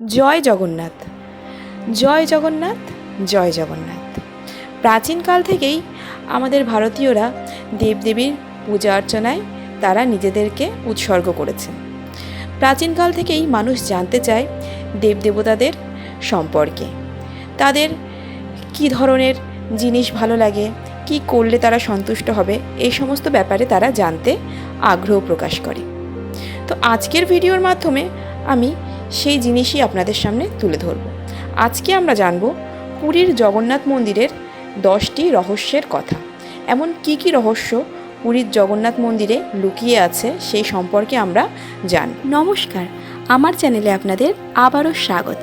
জয় জগন্নাথ। জয় জগন্নাথ জয় জগন্নাথ। প্রাচীনকাল থেকেই আমাদের ভারতীয়রা দেবদেবীর পূজা অর্চনায় তারা নিজেদেরকে উৎসর্গ করেছেন। প্রাচীনকাল থেকেই মানুষ জানতে চায় দেবদেবতাদের সম্পর্কে। তাদের কী ধরনের জিনিস ভালো লাগে, কি করলে তারা সন্তুষ্ট হবে, এই সমস্ত ব্যাপারে তারা জানতে আগ্রহ প্রকাশ করে। তো আজকের ভিডিওর মাধ্যমে আমি সেই জিনিসই আপনাদের সামনে তুলে ধরব। আজকে আমরা জানব পুরীর জগন্নাথ মন্দিরের দশটি রহস্যের কথা। এমন কি কি রহস্য পুরীর জগন্নাথ মন্দিরে লুকিয়ে আছে সেই সম্পর্কে আমরা জান নমস্কার, আমার চ্যানেলে আপনাদের আবারও স্বাগত।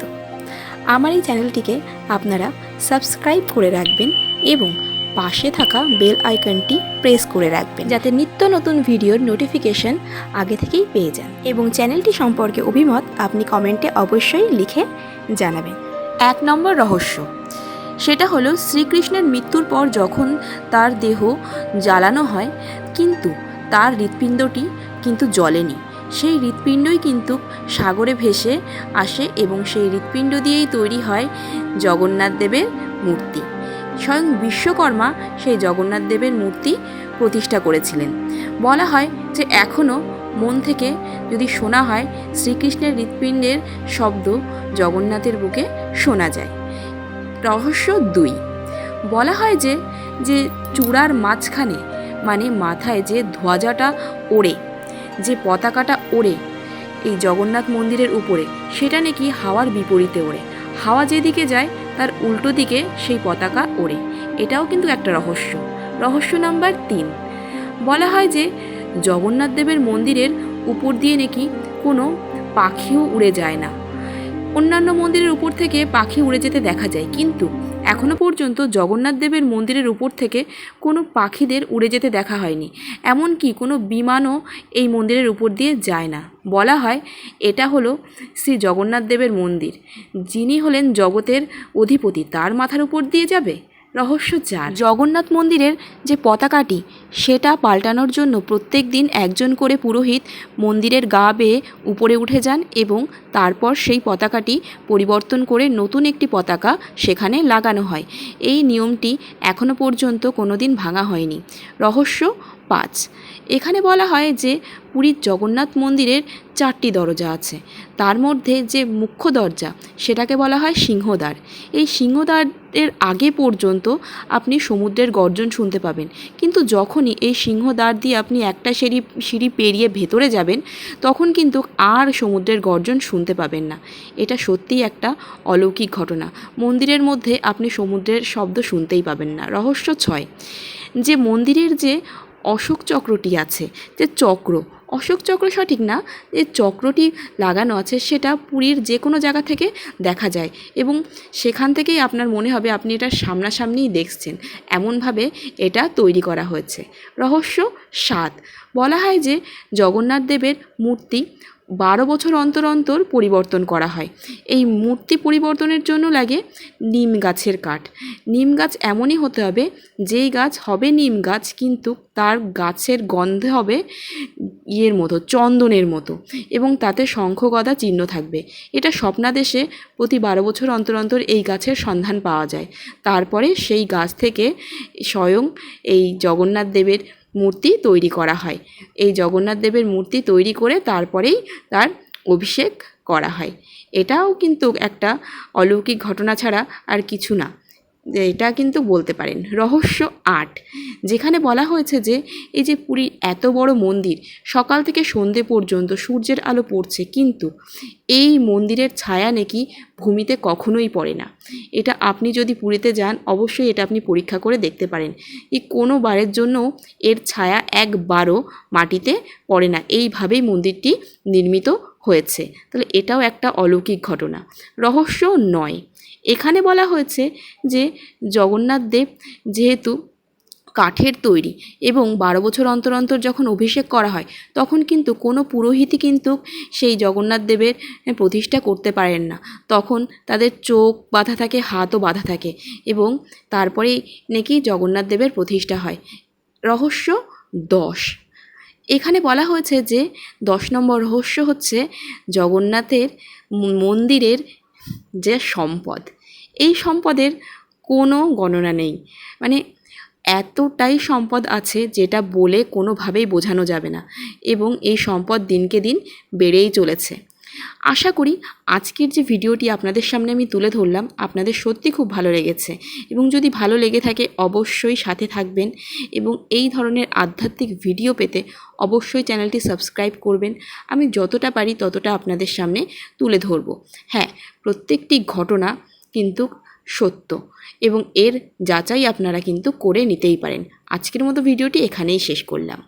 আমার এই চ্যানেলটিকে আপনারা সাবস্ক্রাইব করে রাখবেন এবং পাশে থাকা বেল আইকনটি প্রেস করে রাখবেন যাতে নিত্য নতুন ভিডিওর নোটিফিকেশন আগে থেকেই পেয়ে যান। এবং চ্যানেলটি সম্পর্কে অভিমত আপনি কমেন্টে অবশ্যই লিখে জানাবেন। এক নম্বর রহস্য। সেটা হলো শ্রীকৃষ্ণের মৃত্যুর পর যখন তার দেহ জ্বালানো হয়, কিন্তু তার হৃৎপিণ্ডটি কিন্তু জ্বলেনি সেই হৃৎপিণ্ডই কিন্তু সাগরে ভেসে আসে এবং সেই হৃৎপিণ্ড দিয়েই তৈরি হয় জগন্নাথ দেবের মূর্তি। স্বয়ং বিশ্বকর্মা সেই জগন্নাথ দেবের মূর্তি প্রতিষ্ঠা করেছিলেন। বলা হয় যে এখনও মন থেকে যদি শোনা হয় শ্রীকৃষ্ণের হৃৎপিণ্ডের শব্দ জগন্নাথের বুকে শোনা যায়। রহস্য দুই। বলা হয় যে যে চূড়ার মাঝখানে মানে মাথায় যে ধ্বজাটা ওড়ে, যে পতাকাটা ওড়ে, এই জগন্নাথ মন্দিরের উপরে, সেটা নাকি হাওয়ার বিপরীতে ওড়ে। হাওয়া যেদিকে যায় তার উল্টো দিকে সেই পতাকা ওড়ে। এটাও কিন্তু একটা রহস্য। রহস্য নাম্বার তিন। বলা হয় যে, জগন্নাথ দেবের মন্দিরের উপর দিয়ে নাকি কোনো পাখিও উড়ে যায় না। অন্যান্য মন্দিরের উপর থেকে পাখি উড়ে যেতে দেখা যায়। কিন্তু এখনও পর্যন্ত জগন্নাথ দেবের মন্দিরের উপর থেকে কোনো পাখিদের উড়ে যেতে দেখা হয়নি। এমনকি কোনো বিমানও এই মন্দিরের উপর দিয়ে যায় না। বলা হয় এটা হলো শ্রী জগন্নাথ দেবের মন্দির। যিনি হলেন জগতের অধিপতি, তার মাথার উপর দিয়ে যাবে? রহস্য চার জগন্নাথ মন্দিরের যে পতাকাটি, সেটা পাল্টানোর জন্য প্রত্যেক দিন একজন করে পুরোহিত মন্দিরের গা বেয়ে উপরে উঠে যান এবং তারপর সেই পতাকাটি পরিবর্তন করে নতুন একটি পতাকা সেখানে লাগানো হয়। এই নিয়মটি এখনও পর্যন্ত কোনো দিন ভাঙা হয়নি। রহস্য পাঁচ। এখানে বলা হয় যে পুরীর জগন্নাথ মন্দিরের চারটি দরজা আছে। তার মধ্যে যে মুখ্য দরজা, সেটাকে বলা হয় সিংহদ্বার। এই সিংহদ্বারের আগে পর্যন্ত আপনি সমুদ্রের গর্জন শুনতে পাবেন। কিন্তু যখনই এই সিংহদ্বার দিয়ে আপনি একটা সিঁড়ি সিঁড়ি পেরিয়ে ভেতরে যাবেন, তখন কিন্তু আর সমুদ্রের গর্জন শুনতে পাবেন না। এটা সত্যিই একটা অলৌকিক ঘটনা। মন্দিরের মধ্যে আপনি সমুদ্রের শব্দ শুনতেই পাবেন না। রহস্য ছয়। যে মন্দিরের যে অশোক চক্রটি আছে। যে চক্র, অশোক চক্র সঠিক না? যে চক্রটি লাগানো আছে সেটা পুরীর যে কোনো জায়গা থেকে দেখা যায় এবং সেখান থেকেই আপনার মনে হবে আপনি এটা সামনাসামনিই দেখছেন। এমনভাবে এটা তৈরি করা হয়েছে। রহস্য সাত, বলা হয় যে জগন্নাথ দেবের মূর্তি বারো বছর অন্তর অন্তর পরিবর্তন করা হয়। এই মূর্তি পরিবর্তনের জন্য লাগে নিম গাছের কাঠ। নিম গাছ এমনই হতে হবে, যেই গাছ হবে নিম গাছ, কিন্তু তার গাছের গন্ধে হবে ইয়ের মতো, চন্দনের মতো, এবং তাতে শঙ্খগদা চিহ্ন থাকবে। এটা স্বপ্নাদেশে প্রতি বারো বছর অন্তর অন্তর এই গাছের সন্ধান পাওয়া যায়। তারপরে সেই গাছ থেকে স্বয়ং এই জগন্নাথ দেবের মূর্তি তৈরি করা হয়। এই জগন্নাথ দেবের মূর্তি তৈরি করে তারপরেই তার অভিষেক করা হয়। এটাও কিন্তু একটা অলৌকিক ঘটনা ছাড়া আর কিছু না। এটা কিন্তু বলতে পারেন। রহস্য আট, যেখানে বলা হয়েছে যে, এই যে পুরীর এত বড় মন্দির, সকাল থেকে সন্ধে পর্যন্ত সূর্যের আলো পড়ছে, কিন্তু এই মন্দিরের ছায়া নাকি ভূমিতে কখনোই পড়ে না। এটা আপনি যদি পুরীতে যান, অবশ্যই এটা আপনি পরীক্ষা করে দেখতে পারেন। এই কোনো বারের জন্য এর ছায়া একবারও মাটিতে পড়ে না। এইভাবেই মন্দিরটি নির্মিত হয়েছে। তাহলে এটাও একটা অলৌকিক ঘটনা। রহস্য নয় এখানে বলা হয়েছে যে জগন্নাথ দেব যেহেতু কাঠের তৈরি এবং বারো বছর অন্তর অন্তর যখন অভিষেক করা হয়, তখন কিন্তু কোনো পুরোহিতই কিন্তু সেই জগন্নাথ দেবের প্রতিষ্ঠা করতে পারেন না। তখন তাদের চোখ বাঁধা থাকে, হাতও বাঁধা থাকে এবং তারপরেই নাকি জগন্নাথ দেবের প্রতিষ্ঠা হয়। রহস্য দশ। এখানে বলা হয়েছে যে দশ নম্বর রহস্য হচ্ছে জগন্নাথের মন্দিরের যে সম্পদ। এই সম্পদের কোনো গণনা নেই। মানে এতটাই সম্পদ আছে যেটা বলে কোনোভাবেই বোঝানো যাবে না এবং এই সম্পদ দিনকে দিন বেড়েই চলেছে। আশা করি আজকের যে ভিডিওটি আপনাদের সামনে আমি তুলে ধরলাম আপনাদের সত্যি খুব ভালো লেগেছে এবং যদি ভালো লেগে থাকে অবশ্যই সাথে থাকবেন এবং এই ধরনের আধ্যাত্মিক ভিডিও পেতে অবশ্যই চ্যানেলটি সাবস্ক্রাইব করবেন। আমি যতটা পারি ততটা আপনাদের সামনে তুলে ধরব। হ্যাঁ প্রত্যেকটি ঘটনা কিন্তু সত্য এবং এর যাচাই আপনারা কিন্তু করে নিতেই পারেন। আজকের মতো ভিডিওটি এখানেই শেষ করলাম।